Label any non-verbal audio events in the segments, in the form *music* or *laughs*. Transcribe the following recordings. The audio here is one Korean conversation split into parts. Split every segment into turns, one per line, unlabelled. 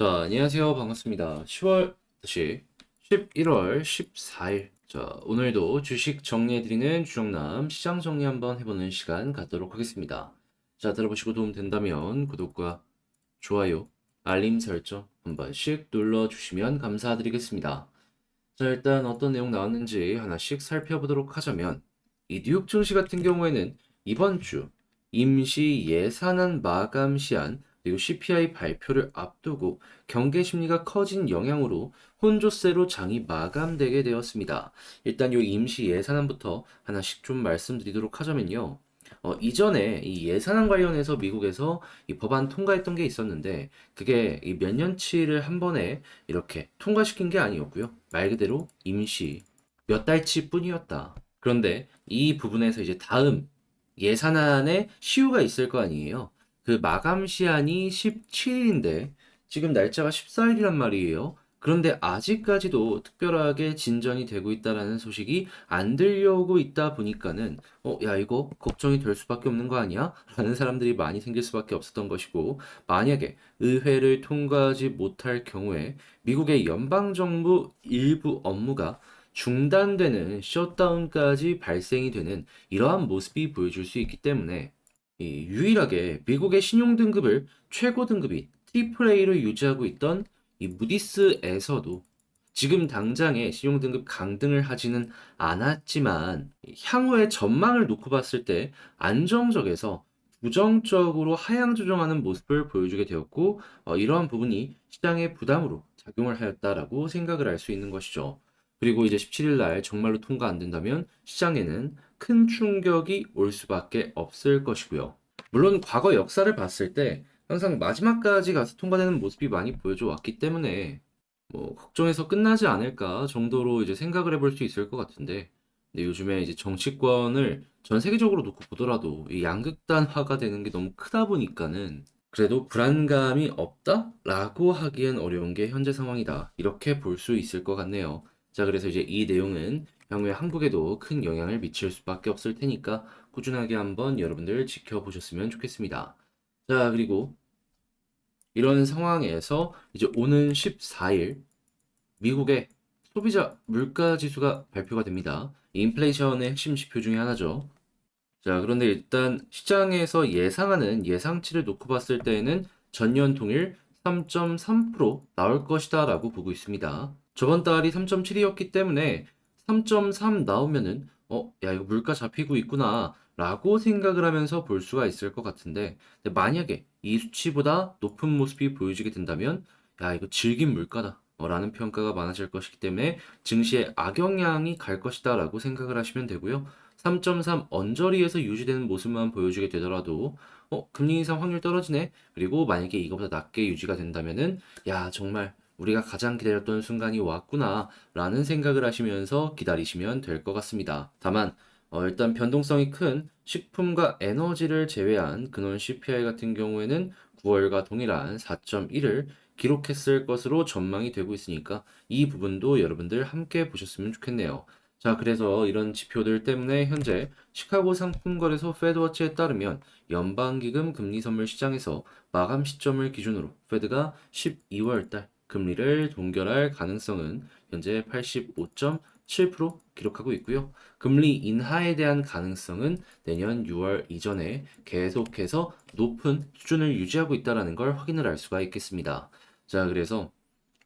자, 안녕하세요. 반갑습니다. 10월, 다시 11월 14일. 자, 오늘도 주식 정리해드리는 주정남 시장 정리 한번 해보는 시간 갖도록 하겠습니다. 자, 들어보시고 도움 된다면 구독과 좋아요, 알림 설정 한 번씩 눌러주시면 감사드리겠습니다. 자, 일단 어떤 내용 나왔는지 하나씩 살펴보도록 하자면, 이 뉴욕 증시 같은 경우에는 이번 주 임시 예산안 마감 시한 그리고 CPI 발표를 앞두고 경계 심리가 커진 영향으로 혼조세로 장이 마감되게 되었습니다. 일단 이 임시 예산안부터 하나씩 좀 말씀드리도록 하자면요. 어, 이전에 이 예산안 관련해서 미국에서 이 법안 통과했던 게 있었는데 그게 이 몇 년치를 한 번에 이렇게 통과시킨 게 아니었고요. 말 그대로 임시 몇 달치 뿐이었다. 그런데 이 부분에서 이제 다음 예산안에 시효가 있을 거 아니에요. 그 마감 시한이 17일인데 지금 날짜가 14일이란 말이에요. 그런데 아직까지도 특별하게 진전이 되고 있다라는 소식이 안 들려오고 있다 보니까는 어, 야, 이거 걱정이 될 수밖에 없는 거 아니야? 라는 사람들이 많이 생길 수밖에 없었던 것이고 만약에 의회를 통과하지 못할 경우에 미국의 연방 정부 일부 업무가 중단되는 셧다운까지 발생이 되는 이러한 모습이 보여줄 수 있기 때문에 이 유일하게 미국의 신용 등급을 최고 등급인 트리플 A를 유지하고 있던 이 무디스에서도 지금 당장에 신용 등급 강등을 하지는 않았지만 향후의 전망을 놓고 봤을 때 안정적에서 부정적으로 하향 조정하는 모습을 보여주게 되었고 어, 이러한 부분이 시장의 부담으로 작용을 하였다라고 생각을 할 수 있는 것이죠. 그리고 이제 17일 날 정말로 통과 안 된다면 시장에는 큰 충격이 올 수밖에 없을 것이고요. 물론 과거 역사를 봤을 때 항상 마지막까지 가서 통과되는 모습이 많이 보여줘 왔기 때문에 뭐 걱정해서 끝나지 않을까 정도로 이제 생각을 해볼 수 있을 것 같은데 근데 요즘에 이제 정치권을 전 세계적으로 놓고 보더라도 이 양극단화가 되는 게 너무 크다 보니까는 그래도 불안감이 없다라고 하기엔 어려운 게 현재 상황이다. 이렇게 볼 수 있을 것 같네요. 자, 그래서 이제 이 내용은 향후에 한국에도 큰 영향을 미칠 수밖에 없을 테니까 꾸준하게 한번 여러분들 지켜보셨으면 좋겠습니다. 자, 그리고 이런 상황에서 이제 오는 14일 미국의 소비자 물가 지수가 발표가 됩니다. 인플레이션의 핵심 지표 중에 하나죠. 자, 그런데 일단 시장에서 예상하는 예상치를 놓고 봤을 때에는 전년 동일 3.3% 나올 것이다 라고 보고 있습니다. 저번 달이 3.7이었기 때문에 3.3 나오면은 어, 야, 이거 물가 잡히고 있구나 라고 생각을 하면서 볼 수가 있을 것 같은데 근데 만약에 이 수치보다 높은 모습이 보여지게 된다면 야, 이거 질긴 물가다 어, 라는 평가가 많아질 것이기 때문에 증시에 악영향이 갈 것이다 라고 생각을 하시면 되고요. 3.3 언저리에서 유지되는 모습만 보여주게 되더라도 어, 금리 인상 확률 떨어지네. 그리고 만약에 이거보다 낮게 유지가 된다면은 야, 정말 우리가 가장 기다렸던 순간이 왔구나 라는 생각을 하시면서 기다리시면 될 것 같습니다. 다만 어, 일단 변동성이 큰 식품과 에너지를 제외한 근원 CPI 같은 경우에는 9월과 동일한 4.1을 기록했을 것으로 전망이 되고 있으니까 이 부분도 여러분들 함께 보셨으면 좋겠네요. 자, 그래서 이런 지표들 때문에 현재 시카고 상품거래소 페드워치에 따르면 연방기금 금리 선물 시장에서 마감 시점을 기준으로 페드가 12월 달 금리를 동결할 가능성은 현재 85.7% 기록하고 있고요. 금리 인하에 대한 가능성은 내년 6월 이전에 계속해서 높은 수준을 유지하고 있다는 걸 확인을 할 수가 있겠습니다. 자, 그래서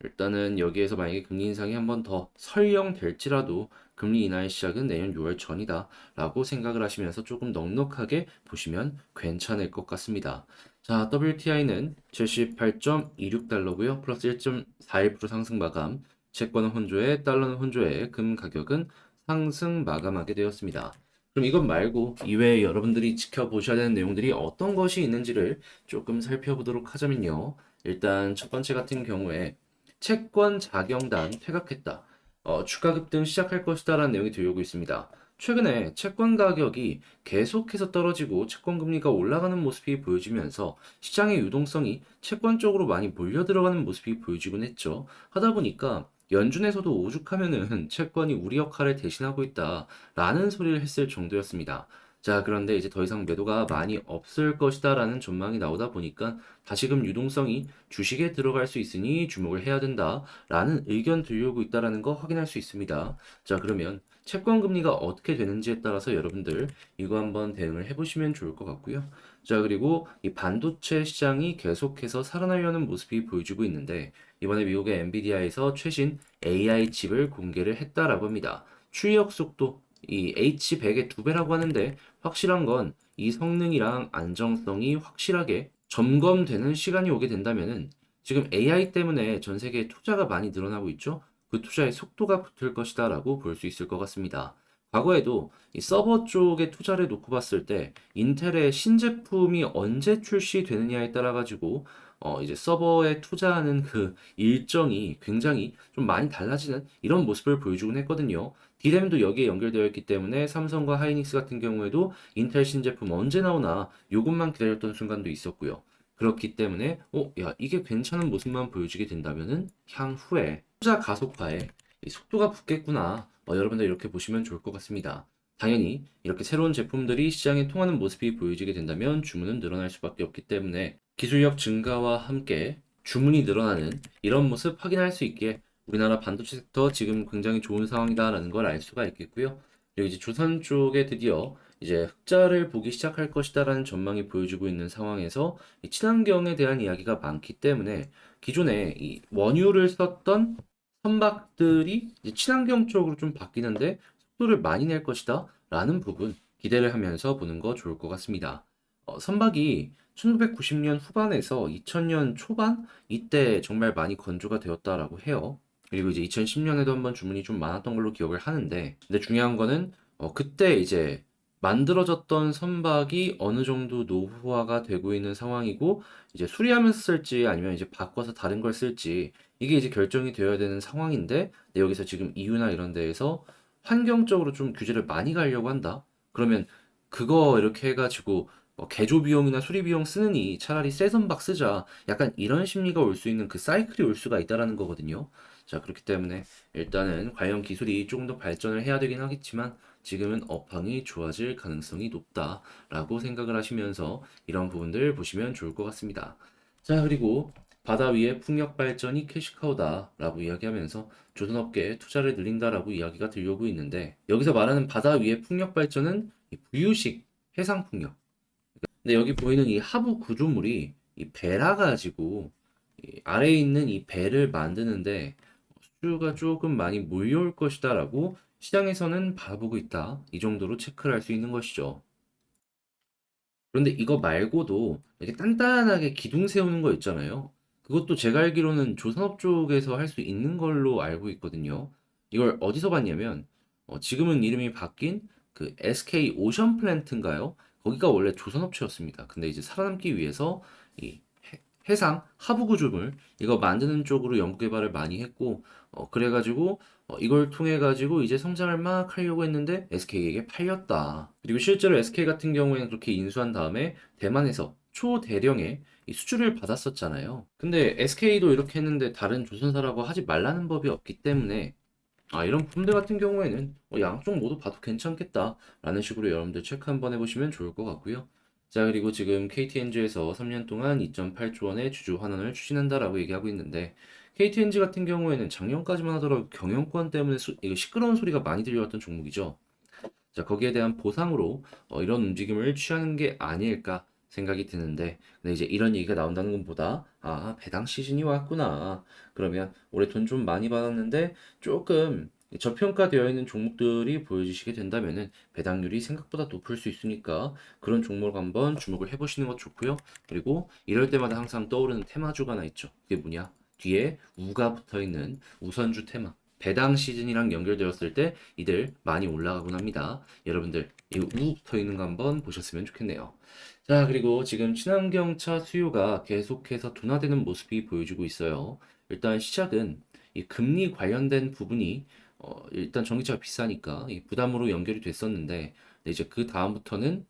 일단은 여기에서 만약에 금리 인상이 한 번 더 설령 될지라도 금리 인하의 시작은 내년 6월 전이다 라고 생각을 하시면서 조금 넉넉하게 보시면 괜찮을 것 같습니다. 자, WTI는 78.26달러고요. 플러스 1.41% 상승 마감. 채권은 혼조에 달러는 혼조에 금 가격은 상승 마감하게 되었습니다. 그럼 이것 말고 이외에 여러분들이 지켜보셔야 되는 내용들이 어떤 것이 있는지를 조금 살펴보도록 하자면요. 일단 첫 번째 같은 경우에 채권 자경단 퇴각했다. 어, 주가 급등 시작할 것이다라는 내용이 들려오고 있습니다. 최근에 채권 가격이 계속해서 떨어지고 채권 금리가 올라가는 모습이 보여지면서 시장의 유동성이 채권 쪽으로 많이 몰려 들어가는 모습이 보여지곤 했죠. 하다 보니까 연준에서도 오죽하면은 채권이 우리 역할을 대신하고 있다라는 소리를 했을 정도였습니다. 자, 그런데 이제 더 이상 매도가 많이 없을 것이다라는 전망이 나오다 보니까 다시금 유동성이 주식에 들어갈 수 있으니 주목을 해야 된다라는 의견 들려오고 있다라는 거 확인할 수 있습니다. 자, 그러면 채권 금리가 어떻게 되는지에 따라서 여러분들 이거 한번 대응을 해보시면 좋을 것 같고요. 자, 그리고 이 반도체 시장이 계속해서 살아나려는 모습이 보여주고 있는데 이번에 미국의 엔비디아에서 최신 AI 칩을 공개를 했다라고 합니다. 출력 속도 이 H100의 두 배라고 하는데 확실한 건 이 성능이랑 안정성이 확실하게 점검되는 시간이 오게 된다면은 지금 AI 때문에 전 세계에 투자가 많이 늘어나고 있죠. 그 투자의 속도가 붙을 것이다 라고 볼 수 있을 것 같습니다. 과거에도 이 서버 쪽에 투자를 놓고 봤을 때 인텔의 신제품이 언제 출시되느냐에 따라 가지고 어 이제 서버에 투자하는 그 일정이 굉장히 좀 많이 달라지는 이런 모습을 보여주곤 했거든요. D램도 여기에 연결되어 있기 때문에 삼성과 하이닉스 같은 경우에도 인텔 신제품 언제 나오나 요것만 기다렸던 순간도 있었고요. 그렇기 때문에 어, 야, 이게 괜찮은 모습만 보여주게 된다면은 향후에 투자 가속화에 이 속도가 붙겠구나. 어, 여러분들 이렇게 보시면 좋을 것 같습니다. 당연히 이렇게 새로운 제품들이 시장에 통하는 모습이 보여지게 된다면 주문은 늘어날 수밖에 없기 때문에 기술력 증가와 함께 주문이 늘어나는 이런 모습 확인할 수 있게 우리나라 반도체 섹터 지금 굉장히 좋은 상황이다라는 걸 알 수가 있겠고요. 그리고 이제 조선 쪽에 드디어 이제 흑자를 보기 시작할 것이다라는 전망이 보여주고 있는 상황에서 이 친환경에 대한 이야기가 많기 때문에 기존에 이 원유를 썼던 선박들이 친환경 쪽으로 좀 바뀌는데 속도를 많이 낼 것이다 라는 부분 기대를 하면서 보는 거 좋을 것 같습니다. 어, 선박이 1990년 후반에서 2000년 초반 이때 정말 많이 건조가 되었다라고 해요. 그리고 이제 2010년에도 한번 주문이 좀 많았던 걸로 기억을 하는데 근데 중요한 거는 어, 그때 이제 만들어졌던 선박이 어느 정도 노후화가 되고 있는 상황이고 이제 수리하면서 쓸지 아니면 이제 바꿔서 다른 걸 쓸지 이게 이제 결정이 되어야 되는 상황인데 근데 여기서 지금 EU나 이런 데에서 환경적으로 좀 규제를 많이 가려고 한다. 그러면 그거 이렇게 해가지고 뭐 개조 비용이나 수리 비용 쓰느니 차라리 새 선박 쓰자. 약간 이런 심리가 올 수 있는 그 사이클이 올 수가 있다라는 거거든요. 자, 그렇기 때문에 일단은 관련 기술이 조금 더 발전을 해야 되긴 하겠지만 지금은 업황이 좋아질 가능성이 높다라고 생각을 하시면서 이런 부분들 보시면 좋을 것 같습니다. 자, 그리고 바다 위의 풍력 발전이 캐시카우다라고 이야기하면서 조선업계에 투자를 늘린다라고 이야기가 들려오고 있는데 여기서 말하는 바다 위의 풍력 발전은 이 부유식 해상 풍력. 근데 여기 보이는 이 하부 구조물이 이 배라 가지고 이 아래에 있는 이 배를 만드는데 수주가 조금 많이 몰려올 것이다라고 시장에서는 바라보고 있다. 이 정도로 체크를 할 수 있는 것이죠. 그런데 이거 말고도 이렇게 단단하게 기둥 세우는 거 있잖아요. 그것도 제가 알기로는 조선업 쪽에서 할 수 있는 걸로 알고 있거든요. 이걸 어디서 봤냐면 어, 지금은 이름이 바뀐 그 SK 오션 플랜트인가요? 거기가 원래 조선업체였습니다. 근데 이제 살아남기 위해서 이 해- 해상 하부 구조물 이거 만드는 쪽으로 연구 개발을 많이 했고 어, 그래가지고 어, 이걸 통해 가지고 이제 성장을 막 하려고 했는데 SK에게 팔렸다. 그리고 실제로 SK 같은 경우에는 그렇게 인수한 다음에 대만에서 초대령의 이 수주를 받았었잖아요. 근데 SK도 이렇게 했는데 다른 조선사라고 하지 말라는 법이 없기 때문에 아, 이런 부분들 같은 경우에는 뭐 양쪽 모두 봐도 괜찮겠다 라는 식으로 여러분들 체크 한번 해보시면 좋을 것 같고요. 자, 그리고 지금 KTNG에서 3년 동안 2.8조 원의 주주 환원을 추진한다라고 얘기하고 있는데 KTNG 같은 경우에는 작년까지만 하더라도 경영권 때문에 수- 시끄러운 소리가 많이 들려왔던 종목이죠. 자, 거기에 대한 보상으로 어, 이런 움직임을 취하는 게 아닐까 생각이 드는데, 근데 이제 이런 얘기가 나온다는 것보다, 아, 배당 시즌이 왔구나. 그러면 올해 돈 좀 많이 받았는데, 조금 저평가되어 있는 종목들이 보여주시게 된다면은 배당률이 생각보다 높을 수 있으니까 그런 종목 한번 주목을 해보시는 것 좋고요. 그리고 이럴 때마다 항상 떠오르는 테마주가 하나 있죠. 그게 뭐냐? 뒤에 우가 붙어 있는 우선주 테마. 배당 시즌이랑 연결되었을 때 이들 많이 올라가곤 합니다. 여러분들 이 우 붙어 있는 거 한번 보셨으면 좋겠네요. 자, 그리고 지금 친환경차 수요가 계속해서 둔화되는 모습이 보여주고 있어요. 일단 시작은 이 금리 관련된 부분이 어, 일단 전기차가 비싸니까 이 부담으로 연결이 됐었는데 이제 그 다음부터는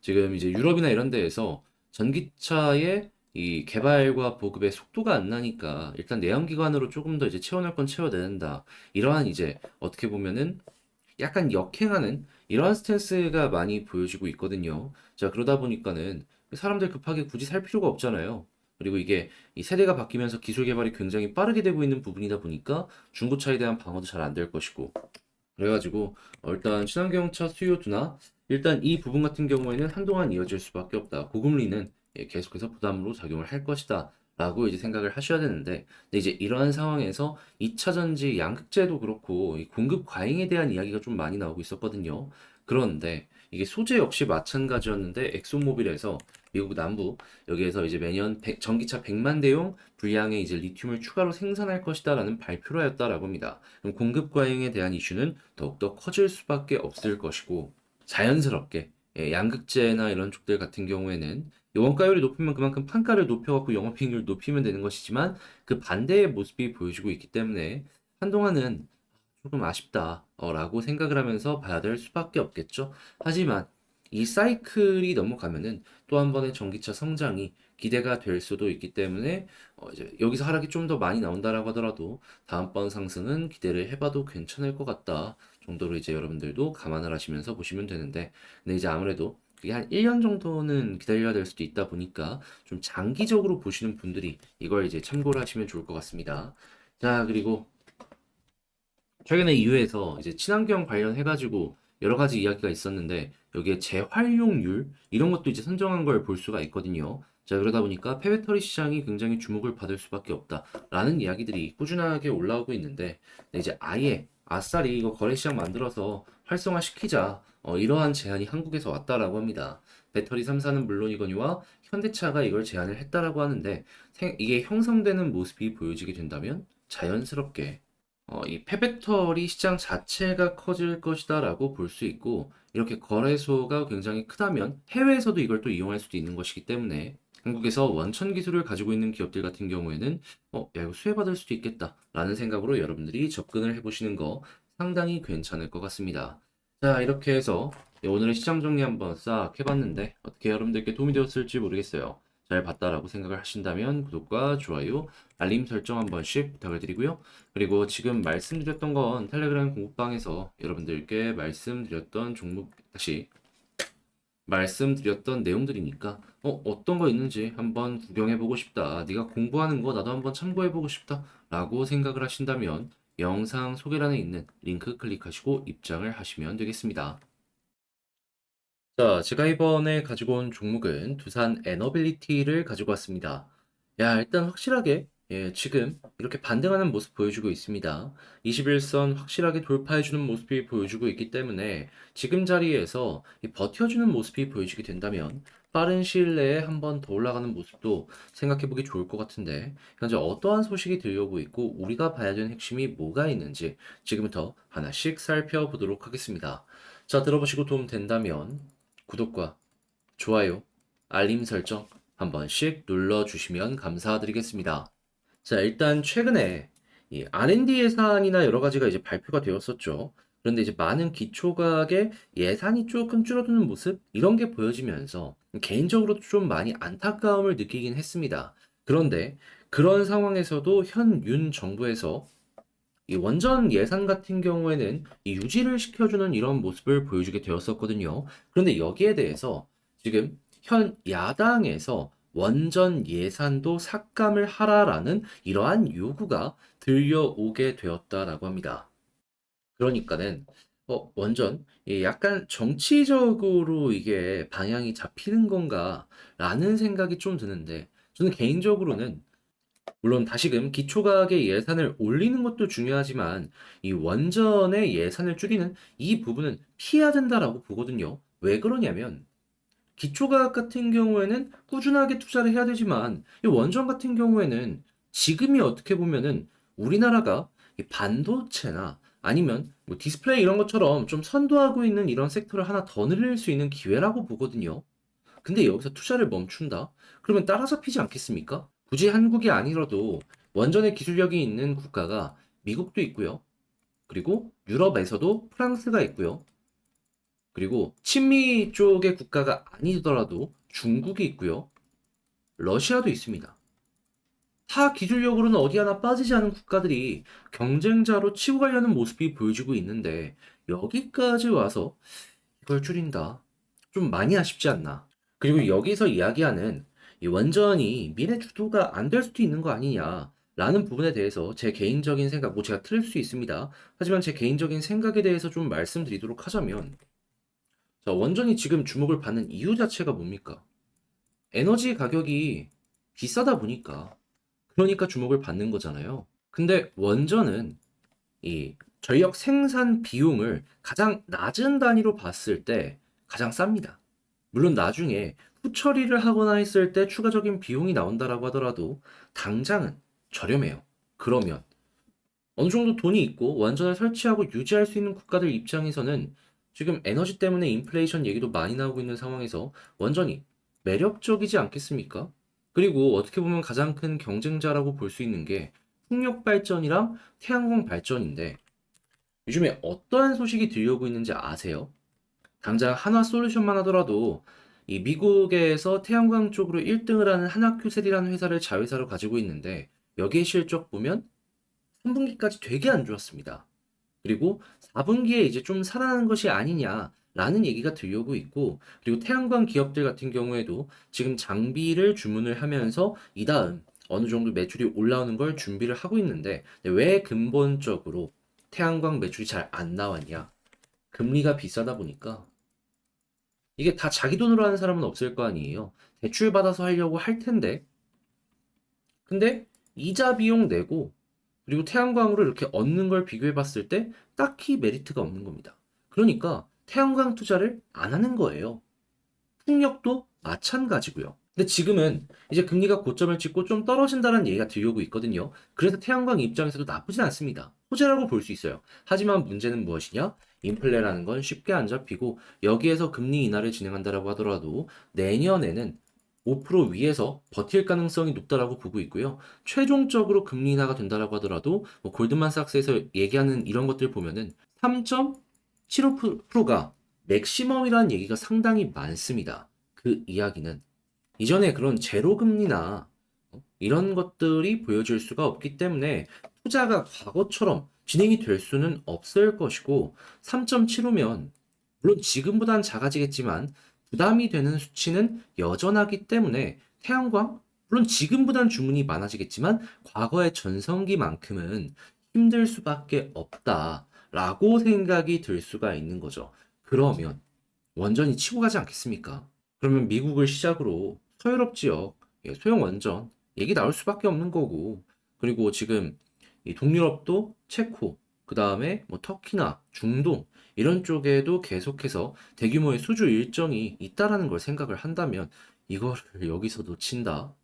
지금 이제 유럽이나 이런 데에서 전기차의 이 개발과 보급의 속도가 안 나니까 일단 내연기관으로 조금 더 이제 채워낼 건 채워야 된다. 이러한 이제 어떻게 보면은 약간 역행하는 이러한 스탠스가 많이 보여지고 있거든요. 자, 그러다 보니까는 사람들 급하게 굳이 살 필요가 없잖아요. 그리고 이게 이 세대가 바뀌면서 기술 개발이 굉장히 빠르게 되고 있는 부분이다 보니까 중고차에 대한 방어도 잘 안 될 것이고. 그래가지고 어, 일단 친환경차 수요 둔화 일단 이 부분 같은 경우에는 한동안 이어질 수밖에 없다. 고금리는 예, 계속해서 부담으로 작용을 할 것이다. 라고 이제 생각을 하셔야 되는데, 근데 이제 이러한 상황에서 2차 전지 양극재도 그렇고 이 공급 과잉에 대한 이야기가 좀 많이 나오고 있었거든요. 그런데 이게 소재 역시 마찬가지였는데 엑소모빌에서 미국 남부 여기에서 이제 매년 100 전기차 100만 대용 분량의 이제 리튬을 추가로 생산할 것이다라는 발표를 하였다라고 합니다. 그럼 공급 과잉에 대한 이슈는 더욱더 커질 수밖에 없을 것이고 자연스럽게 예, 양극재나 이런 쪽들 같은 경우에는 이 원가율이 높으면 그만큼 판가를 높여갖고 영업이익률 높이면 되는 것이지만 그 반대의 모습이 보여지고 있기 때문에 한동안은 조금 아쉽다라고 생각을 하면서 봐야 될 수밖에 없겠죠. 하지만 이 사이클이 넘어가면은 또 한 번의 전기차 성장이 기대가 될 수도 있기 때문에 어 이제 여기서 하락이 좀 더 많이 나온다라고 하더라도 다음번 상승은 기대를 해봐도 괜찮을 것 같다 정도로 이제 여러분들도 감안을 하시면서 보시면 되는데 근데 이제 아무래도 그게 한 1년 정도는 기다려야 될 수도 있다 보니까 좀 장기적으로 보시는 분들이 이걸 이제 참고를 하시면 좋을 것 같습니다. 자, 그리고 최근에 이후에서 이제 친환경 관련해가지고 여러 가지 이야기가 있었는데 여기에 재활용률 이런 것도 이제 선정한 걸 볼 수가 있거든요. 자, 그러다 보니까 폐배터리 시장이 굉장히 주목을 받을 수밖에 없다라는 이야기들이 꾸준하게 올라오고 있는데 이제 아예 아싸리 이거 거래 시장 만들어서 활성화시키자 어, 이러한 제안이 한국에서 왔다라고 합니다. 배터리 3사는 물론이거니와 현대차가 이걸 제안을 했다라고 하는데 생- 이게 형성되는 모습이 보여지게 된다면 자연스럽게 어, 이 폐배터리 시장 자체가 커질 것이다라고 볼 수 있고 이렇게 거래소가 굉장히 크다면 해외에서도 이걸 또 이용할 수도 있는 것이기 때문에 한국에서 원천 기술을 가지고 있는 기업들 같은 경우에는 어, 야, 이거 수혜받을 수도 있겠다라는 생각으로 여러분들이 접근을 해보시는 거 상당히 괜찮을 것 같습니다. 자, 이렇게 해서 오늘의 시장 정리 한번 싹 해봤는데 어떻게 여러분들께 도움이 되었을지 모르겠어요. 잘 봤다라고 생각을 하신다면 구독과 좋아요, 알림 설정 한 번씩 부탁을 드리고요. 그리고 지금 말씀드렸던 건 텔레그램 공부방에서 여러분들께 말씀드렸던 종목 다시 말씀드렸던 내용들이니까 어, 어떤 거 있는지 한번 구경해보고 싶다. 네가 공부하는 거 나도 한번 참고해보고 싶다. 라고 생각을 하신다면 영상 소개란에 있는 링크 클릭하시고 입장을 하시면 되겠습니다. 자, 제가 이번에 가지고 온 종목은 두산 에너빌리티를 가지고 왔습니다. 야, 일단 확실하게 예, 지금 이렇게 반등하는 모습 보여주고 있습니다. 21선 확실하게 돌파해주는 모습이 보여주고 있기 때문에 지금 자리에서 이 버텨주는 모습이 보여지게 된다면 빠른 시일 내에 한 번 더 올라가는 모습도 생각해보기 좋을 것 같은데 현재 어떠한 소식이 들려오고 있고 우리가 봐야 되는 핵심이 뭐가 있는지 지금부터 하나씩 살펴보도록 하겠습니다. 자, 들어보시고 도움 된다면 구독과 좋아요, 알림 설정 한 번씩 눌러주시면 감사드리겠습니다. 자, 일단 최근에 이 R&D 예산이나 여러 가지가 이제 발표가 되었었죠. 그런데 이제 많은 기초각의 예산이 조금 줄어드는 모습 이런 게 보여지면서 개인적으로 좀 많이 안타까움을 느끼긴 했습니다. 그런데 그런 상황에서도 현 윤 정부에서 이 원전 예산 같은 경우에는 이 유지를 시켜주는 이런 모습을 보여주게 되었었거든요. 그런데 여기에 대해서 지금 현 야당에서 원전 예산도 삭감을 하라라는 이러한 요구가 들려오게 되었다라고 합니다. 그러니까는 어, 완전 예, 약간 정치적으로 이게 방향이 잡히는 건가라는 생각이 좀 드는데 저는 개인적으로는 물론 다시금 기초가계 예산을 올리는 것도 중요하지만 이 원전의 예산을 줄이는 이 부분은 피해야 된다라고 보거든요. 왜 그러냐면 기초과학 같은 경우에는 꾸준하게 투자를 해야 되지만 이 원전 같은 경우에는 지금이 어떻게 보면은 우리나라가 이 반도체나 아니면 뭐 디스플레이 이런 것처럼 좀 선도하고 있는 이런 섹터를 하나 더 늘릴 수 있는 기회라고 보거든요. 근데 여기서 투자를 멈춘다? 그러면 따라잡히지 않겠습니까? 굳이 한국이 아니라도 원전의 기술력이 있는 국가가 미국도 있고요. 그리고 유럽에서도 프랑스가 있고요. 그리고 친미 쪽의 국가가 아니더라도 중국이 있고요. 러시아도 있습니다. 타 기술력으로는 어디 하나 빠지지 않은 국가들이 경쟁자로 치고 가려는 모습이 보여지고 있는데 여기까지 와서 이걸 줄인다. 좀 많이 아쉽지 않나. 그리고 여기서 이야기하는 이 원전이 미래 주도가 안 될 수도 있는 거 아니냐. 라는 부분에 대해서 제 개인적인 생각, 뭐 제가 틀릴 수 있습니다. 하지만 제 개인적인 생각에 대해서 좀 말씀드리도록 하자면, 자, 원전이 지금 주목을 받는 이유 자체가 뭡니까? 에너지 가격이 비싸다 보니까, 그러니까 주목을 받는 거잖아요. 근데 원전은 이 전력 생산 비용을 가장 낮은 단위로 봤을 때 가장 쌉니다. 물론 나중에 후처리를 하거나 했을 때 추가적인 비용이 나온다라고 하더라도 당장은 저렴해요. 그러면 어느 정도 돈이 있고 원전을 설치하고 유지할 수 있는 국가들 입장에서는 지금 에너지 때문에 인플레이션 얘기도 많이 나오고 있는 상황에서 원전이 매력적이지 않겠습니까? 그리고 어떻게 보면 가장 큰 경쟁자라고 볼 수 있는 게 풍력 발전이랑 태양광 발전인데 요즘에 어떠한 소식이 들려오고 있는지 아세요? 당장 한화 솔루션만 하더라도 이 미국에서 태양광 쪽으로 1등을 하는 한화큐셀이라는 회사를 자회사로 가지고 있는데 여기에 실적 보면 3분기까지 되게 안 좋았습니다. 그리고 4분기에 이제 좀 살아나는 것이 아니냐 라는 얘기가 들려오고 있고 그리고 태양광 기업들 같은 경우에도 지금 장비를 주문을 하면서 이 다음 어느 정도 매출이 올라오는 걸 준비를 하고 있는데 왜 근본적으로 태양광 매출이 잘 안 나왔냐? 금리가 비싸다 보니까 이게 다 자기 돈으로 하는 사람은 없을 거 아니에요. 대출 받아서 하려고 할 텐데. 근데 이자 비용 내고 그리고 태양광으로 이렇게 얻는 걸 비교해 봤을 때 딱히 메리트가 없는 겁니다. 그러니까 태양광 투자를 안 하는 거예요. 풍력도 마찬가지고요. 근데 지금은 이제 금리가 고점을 찍고 좀 떨어진다는 얘기가 들려오고 있거든요. 그래서 태양광 입장에서도 나쁘진 않습니다. 호재라고 볼 수 있어요. 하지만 문제는 무엇이냐? 인플레라는 건 쉽게 안 잡히고 여기에서 금리 인하를 진행한다라고 하더라도 내년에는 5% 위에서 버틸 가능성이 높다라고 보고 있고요. 최종적으로 금리 인하가 된다라고 하더라도 뭐 골드만삭스에서 얘기하는 이런 것들 보면은 3.75%가 맥시멈이라는 얘기가 상당히 많습니다. 그 이야기는 이전에 그런 제로 금리나 어? 이런 것들이 보여줄 수가 없기 때문에 투자가 과거처럼 진행이 될 수는 없을 것이고 3.75면 물론 지금보단 작아지겠지만 부담이 되는 수치는 여전하기 때문에 태양광 물론 지금보단 주문이 많아지겠지만 과거의 전성기만큼은 힘들 수밖에 없다 라고 생각이 들 수가 있는 거죠. 그러면 원전이 치고 가지 않겠습니까? 그러면 미국을 시작으로 서유럽 지역 예, 소형 원전 얘기 나올 수밖에 없는 거고 그리고 지금 이 동유럽도 체코 그 다음에 뭐 터키나 중동 이런 쪽에도 계속해서 대규모의 수주 일정이 있다라는 걸 생각을 한다면 이거를 *laughs* 여기서 놓친다?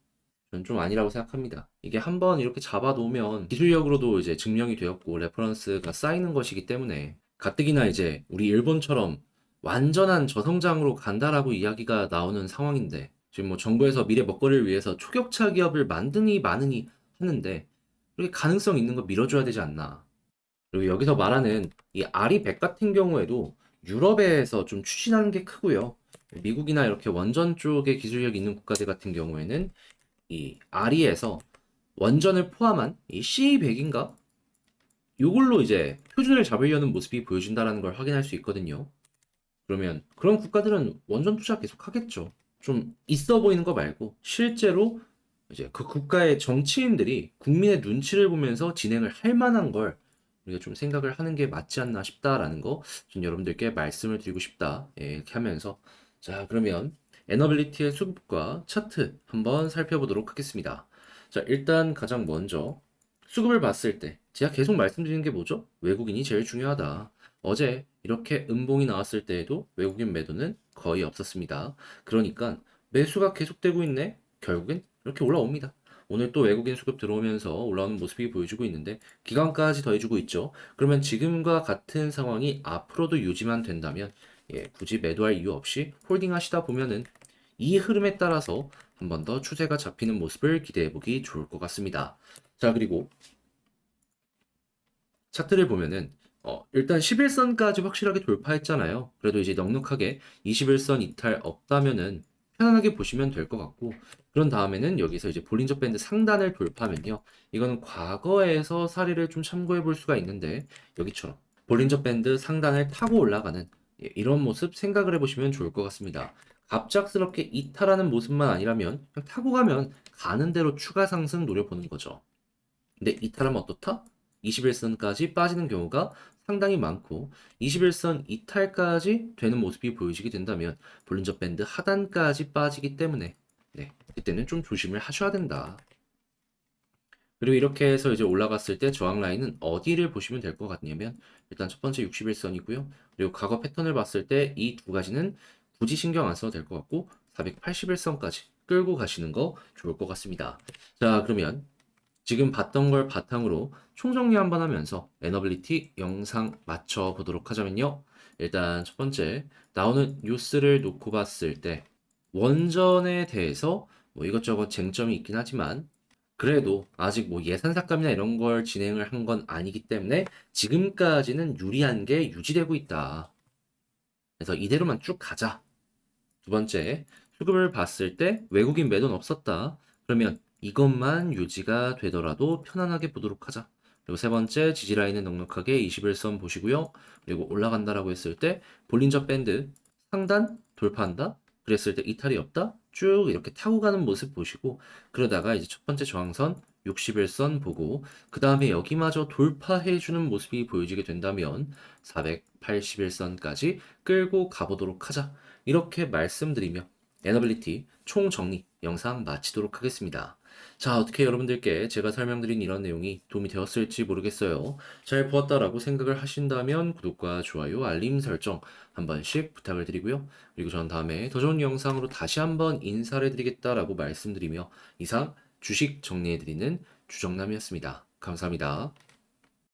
저는 좀 아니라고 생각합니다. 이게 한번 이렇게 잡아놓으면 기술력으로도 이제 증명이 되었고 레퍼런스가 쌓이는 것이기 때문에 가뜩이나 이제 우리 일본처럼 완전한 저성장으로 간다라고 이야기가 나오는 상황인데 지금 뭐 정부에서 미래 먹거리를 위해서 초격차 기업을 만드니 마느니 하는데 이렇게 가능성 있는 거 밀어줘야 되지 않나. 그리고 여기서 말하는 이 아리100 같은 경우에도 유럽에서 좀 추진하는 게 크고요. 미국이나 이렇게 원전 쪽에 기술력 있는 국가들 같은 경우에는 이 아리에서 원전을 포함한 이 C100인가? 요걸로 이제 표준을 잡으려는 모습이 보여진다는 걸 확인할 수 있거든요. 그러면 그런 국가들은 원전 투자 계속 하겠죠. 좀 있어 보이는 거 말고 실제로 이제 그 국가의 정치인들이 국민의 눈치를 보면서 진행을 할 만한 걸 우리가 좀 생각을 하는 게 맞지 않나 싶다라는 거좀 여러분들께 말씀을 드리고 싶다. 예, 이렇게 하면서 자, 그러면 에너빌리티의 수급과 차트 한번 살펴보도록 하겠습니다. 자, 일단 가장 먼저 수급을 봤을 때 제가 계속 말씀드리는 게 뭐죠? 외국인이 제일 중요하다. 어제 이렇게 음봉이 나왔을 때에도 외국인 매도는 거의 없었습니다. 그러니까 매수가 계속되고 있네. 결국엔 이렇게 올라옵니다. 오늘 또 외국인 수급 들어오면서 올라오는 모습이 보여주고 있는데 기간까지 더해주고 있죠. 그러면 지금과 같은 상황이 앞으로도 유지만 된다면 예, 굳이 매도할 이유 없이 홀딩 하시다 보면은 이 흐름에 따라서 한 번 더 추세가 잡히는 모습을 기대해 보기 좋을 것 같습니다. 자, 그리고 차트를 보면은 어, 일단 11선까지 확실하게 돌파했잖아요. 그래도 이제 넉넉하게 21선 이탈 없다면은 편안하게 보시면 될 것 같고 그런 다음에는 여기서 이제 볼린저 밴드 상단을 돌파하면요. 이거는 과거에서 사례를 좀 참고해 볼 수가 있는데 여기처럼 볼린저 밴드 상단을 타고 올라가는 예, 이런 모습 생각을 해보시면 좋을 것 같습니다. 갑작스럽게 이탈하는 모습만 아니라면 그냥 타고 가면 가는 대로 추가 상승 노려보는 거죠. 근데 이탈하면 어떻다? 21선까지 빠지는 경우가 상당히 많고 21선 이탈까지 되는 모습이 보여지게 된다면 볼린저 밴드 하단까지 빠지기 때문에 네, 그때는 좀 조심을 하셔야 된다. 그리고 이렇게 해서 이제 올라갔을 때 저항 라인은 어디를 보시면 될 것 같냐면 일단 첫 번째 61선이고요. 그리고 과거 패턴을 봤을 때 이 두 가지는 굳이 신경 안 써도 될 것 같고 481선까지 끌고 가시는 거 좋을 것 같습니다. 자, 그러면 지금 봤던 걸 바탕으로 총정리 한번 하면서 에너빌리티 영상 맞춰 보도록 하자면요. 일단 첫 번째 나오는 뉴스를 놓고 봤을 때 원전에 대해서 뭐 이것저것 쟁점이 있긴 하지만 그래도 아직 뭐 예산 삭감이나 이런 걸 진행을 한 건 아니기 때문에 지금까지는 유리한 게 유지되고 있다. 그래서 이대로만 쭉 가자. 두 번째, 수급을 봤을 때 외국인 매도는 없었다. 그러면 이것만 유지가 되더라도 편안하게 보도록 하자. 그리고 세 번째, 지지라인은 넉넉하게 21선 보시고요. 그리고 올라간다라고 했을 때 볼린저 밴드 상단 돌파한다. 그랬을 때 이탈이 없다. 쭉 이렇게 타고 가는 모습 보시고 그러다가 이제 첫 번째 저항선 61선 보고 그 다음에 여기마저 돌파해 주는 모습이 보여지게 된다면 481선까지 끌고 가보도록 하자. 이렇게 말씀드리며 에너빌리티 총정리 영상 마치도록 하겠습니다. 자, 어떻게 여러분들께 제가 설명드린 이런 내용이 도움이 되었을지 모르겠어요. 잘 보았다라고 생각을 하신다면 구독과 좋아요, 알림 설정 한 번씩 부탁을 드리고요. 그리고 전 다음에 더 좋은 영상으로 다시 한번 인사를 드리겠다라고 말씀드리며 이상 주식 정리해드리는 주정남이었습니다. 감사합니다.